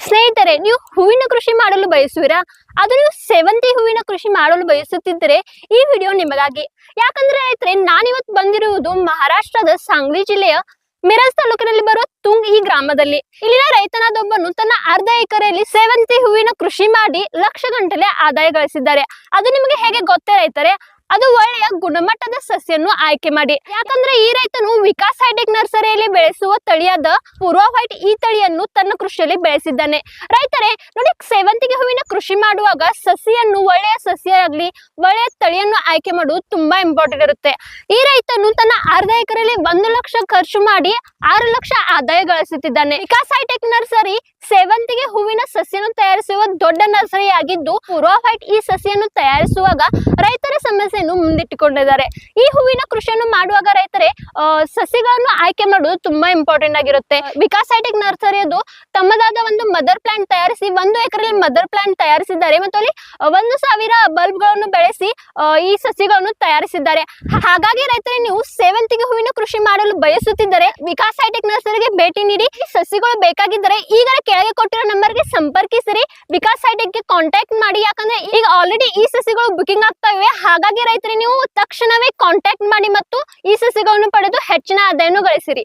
ಸ್ನೇಹಿತರೆ, ನೀವು ಹೂವಿನ ಕೃಷಿ ಮಾಡಲು ಬಯಸುವಿರಾ? ಅದು ನೀವು ಸೇವಂತಿ ಹೂವಿನ ಕೃಷಿ ಮಾಡಲು ಬಯಸುತ್ತಿದ್ದರೆ ಈ ವಿಡಿಯೋ ನಿಮಗಾಗಿ. ಯಾಕಂದ್ರೆ ರೈತರೆ, ನಾನಿವತ್ತು ಬಂದಿರುವುದು ಮಹಾರಾಷ್ಟ್ರದ ಸಾಂಗ್ಲಿ ಜಿಲ್ಲೆಯ ಮಿರಾಜ್ ತಾಲೂಕಿನಲ್ಲಿ ಬರುವ ತುಂಗ್ ಈ ಗ್ರಾಮದಲ್ಲಿ. ಇಲ್ಲಿನ ರೈತನಾದೊಬ್ಬನು ತನ್ನ ಅರ್ಧ ಎಕರೆಯಲ್ಲಿ ಸೇವಂತಿ ಹೂವಿನ ಕೃಷಿ ಮಾಡಿ ಲಕ್ಷ ಗಂಟಲೆ ಆದಾಯ ಗಳಿಸಿದ್ದಾರೆ. ಅದು ನಿಮಗೆ ಹೇಗೆ ಗೊತ್ತೇ ರೈತರೆ ಅದು ಒಳ್ಳೆಯ ಗುಣಮಟ್ಟದ ಸಸ್ಯನ್ನು ಆಯ್ಕೆ ಮಾಡಿ. ಯಾಕಂದ್ರೆ ಈ ರೈತನು ವಿಕಾಸ್ ಹೈಟೆಕ್ ನರ್ಸರಿಯಲ್ಲಿ ಬೆಳೆಸುವ ತಳಿಯಾದ ಪೂರ್ವ ವೈಟ್ ಈ ತಳಿಯನ್ನು ತನ್ನ ಕೃಷಿಯಲ್ಲಿ ಬೆಳೆಸಿದ್ದಾನೆ. ರೈತರೇ, ನೋಡಿ ಸೇವಂತಿಗೆ ಹೂವಿನ ಕೃಷಿ ಮಾಡುವಾಗ ಸಸಿಯನ್ನು ಒಳ್ಳೆಯ ಸಸ್ಯ ಆಗಲಿ ಒಳ್ಳೆಯ ತಳಿಯನ್ನು ಆಯ್ಕೆ ಮಾಡುವುದು ತುಂಬಾ ಇಂಪಾರ್ಟೆಂಟ್ ಇರುತ್ತೆ. ಈ ರೈತನು ತನ್ನ ಅರ್ಧ ಎಕರೆಯಲ್ಲಿ ಒಂದು ಲಕ್ಷ ಖರ್ಚು ಮಾಡಿ ಆರು ಲಕ್ಷ ಆದಾಯ ಗಳಿಸುತ್ತಿದ್ದಾನೆ. ವಿಕಾಸ್ ಹೈಟೆಕ್ ನರ್ಸರಿ ಸೇವಂತಿಗೆ ಹೂವಿನ ಸಸ್ಯವನ್ನು ತಯಾರಿಸುವ ದೊಡ್ಡ ನರ್ಸರಿ ಆಗಿದ್ದು ಪೂರ್ವ ಈ ಸಸಿಯನ್ನು ತಯಾರಿಸುವಾಗ ರೈತರ ಸಮಸ್ಯೆಯನ್ನು ಮುಂದಿಟ್ಟುಕೊಂಡಿದ್ದಾರೆ. ಈ ಹೂವಿನ ಕೃಷಿಯನ್ನು ಮಾಡುವಾಗ ರೈತರೇ ಸಸಿಗಳನ್ನು ಆಯ್ಕೆ ಮಾಡುವುದು ತುಂಬಾ ಇಂಪಾರ್ಟೆಂಟ್ ಆಗಿರುತ್ತೆ. ವಿಕಾಸ್ ಹೈಟೆಕ್ ನರ್ಸರಿಯದು ತಮ್ಮದಾದ ಒಂದು ಮದರ್ ಪ್ಲಾಂಟ್ ತಯಾರಿಸಿ, ಒಂದು ಎಕರೆಯಲ್ಲಿ ಮದರ್ ಪ್ಲಾಂಟ್ ತಯಾರಿಸಿದ್ದಾರೆ ಮತ್ತು ಅಲ್ಲಿ ಒಂದು ಸಾವಿರ ಬಲ್ಬ್ಗಳನ್ನು ಬೆಳೆಸಿ ಈ ಸಸಿಗಳನ್ನು ತಯಾರಿಸಿದ್ದಾರೆ. ಹಾಗಾಗಿ ರೈತರೇ, ನೀವು ಸೇವಂತಿಗೆ ಹೂವಿನ ಕೃಷಿ ಮಾಡಲು ಬಯಸುತ್ತಿದ್ದರೆ ವಿಕಾಸ್ ಹೈಟೆಕ್ ನರ್ಸರಿಗೆ ಭೇಟಿ ನೀಡಿ ಸಸಿಗಳು ಬೇಕಾಗಿದ್ದರೆ ಈಗಲೇ ಕೆಳಗೆ ಕೊಟ್ಟಿರೋ ನಂಬರ್ಗೆ ಸಂಪರ್ಕಿಸಿರಿ. ಕಾಂಟ್ಯಾಕ್ಟ್ ಮಾಡಿ, ಯಾಕಂದ್ರೆ ಈಗ ಆಲ್ರೆಡಿ ಈ ಸಸಿಗಳು ಬುಕಿಂಗ್ ಆಗ್ತಾ ಇವೆ. ಹಾಗಾಗಿ ರೈತರಿಗೆ ನೀವು ತಕ್ಷಣವೇ ಕಾಂಟ್ಯಾಕ್ಟ್ ಮಾಡಿ ಮತ್ತು ಈ ಸಸಿಗಳನ್ನು ಪಡೆದು ಹೆಚ್ಚಿನ ಆದಾಯವನ್ನು ಗಳಿಸಿರಿ.